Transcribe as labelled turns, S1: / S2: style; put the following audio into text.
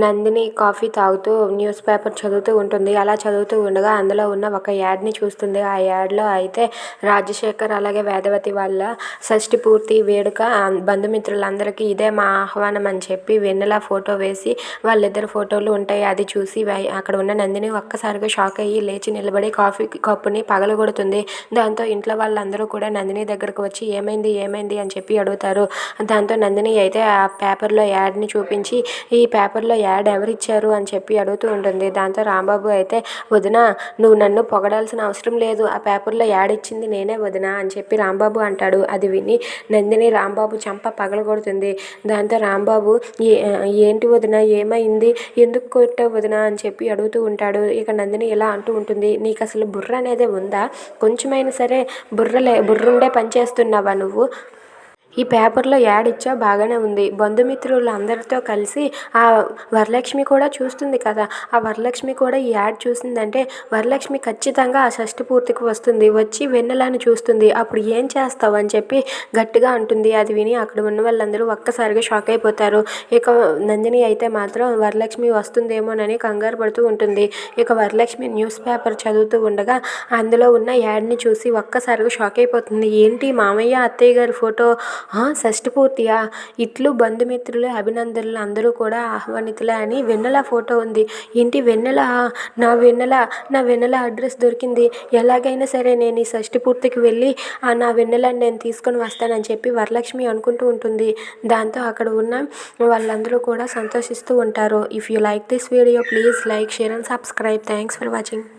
S1: Nandini coffee తాగుతూ news paper చదువుతూ ఉంటుంది. అలా చదువుతూ ఉండగా అందులో ఉన్న ఒక యాడ్ని చూస్తుంది. ఆ యాడ్లో అయితే రాజశేఖర్ అలాగే వేదవతి వాళ్ళ షష్ఠి పూర్తి వేడుక బంధుమిత్రులందరికీ ఇదే మా ఆహ్వానం అని చెప్పి వెన్నెల ఫోటో వేసి వాళ్ళిద్దరు ఫోటోలు ఉంటాయి. అది చూసి అక్కడ ఉన్న నందిని ఒక్కసారిగా షాక్ అయ్యి లేచి నిలబడి కాఫీ కప్పుని పగలగొడుతుంది. దాంతో ఇంట్లో వాళ్ళందరూ కూడా నందిని దగ్గరకు వచ్చి ఏమైంది? ఏమైంది? అని చెప్పి అడుగుతారు. దాంతో నందిని అయితే ఆ పేపర్లో యాడ్ని చూపించి ఈ పేపర్లో యాడ్ ఎవరిచ్చారు అని చెప్పి అడుగుతూ ఉంటుంది. దాంతో రాంబాబు అయితే వదిన నువ్వు నన్ను పొగడాల్సిన అవసరం లేదు. ఆ పేపర్లో యాడ్ ఇచ్చింది నేనే వదిన అని చెప్పి రాంబాబు అంటాడు. అది విని నందిని రాంబాబు చంప పగలగొడుతుంది. దాంతో రాంబాబు ఏంటి వదిన ఏమైంది? ఎందుకు కొట్టావు వదిన? అని చెప్పి అడుగుతూ ఉంటాడు. ఇక నందిని ఇలా అంటూ ఉంటుంది నీకు అసలు బుర్ర అనేది ఉందా? కొంచెమైనా సరే బుర్రలే బుర్రుండే పని చేస్తున్నావా నువ్వు? ఈ పేపర్లో యాడ్ ఇచ్చావు బాగానే ఉంది. బంధుమిత్రులు అందరితో కలిసి ఆ వరలక్ష్మి కూడా చూస్తుంది కదా. ఆ వరలక్ష్మి కూడా ఈ యాడ్ చూసిందంటే వరలక్ష్మి ఖచ్చితంగా ఆ షష్టి పూర్తికి వస్తుంది. వచ్చి వెన్నెలని చూస్తుంది. అప్పుడు ఏం చేస్తావు అని చెప్పి గట్టిగా అంటుంది. అది విని అక్కడ ఉన్న వాళ్ళందరూ ఒక్కసారిగా షాక్ అయిపోతారు. ఇక నందిని అయితే మాత్రం వరలక్ష్మి వస్తుందేమోనని కంగారు పడుతూ ఉంటుంది. ఇక వరలక్ష్మి న్యూస్ పేపర్ చదువుతూ ఉండగా అందులో ఉన్న యాడ్ని చూసి ఒక్కసారిగా షాక్ అయిపోతుంది. ఏంటి మామయ్య అత్తయ్య గారి ఫోటో షష్టి పూర్తియా? ఇట్లు బంధుమిత్రులు అభినందనలు అందరూ కూడా ఆహ్వానితులే అని వెన్నెల ఫోటో ఉంది. ఏంటి వెన్నెల? నా వెన్నెల నా వెన్నెల అడ్రస్ దొరికింది. ఎలాగైనా సరే నేను ఈ షష్టి పూర్తికి వెళ్ళి ఆ నా వెన్నెలని నేను తీసుకొని వస్తానని చెప్పి వరలక్ష్మి అనుకుంటూ ఉంటుంది. దాంతో అక్కడ ఉన్న వాళ్ళందరూ కూడా సంతోషిస్తూ ఉంటారు. If you like this video please like share and subscribe thanks for watching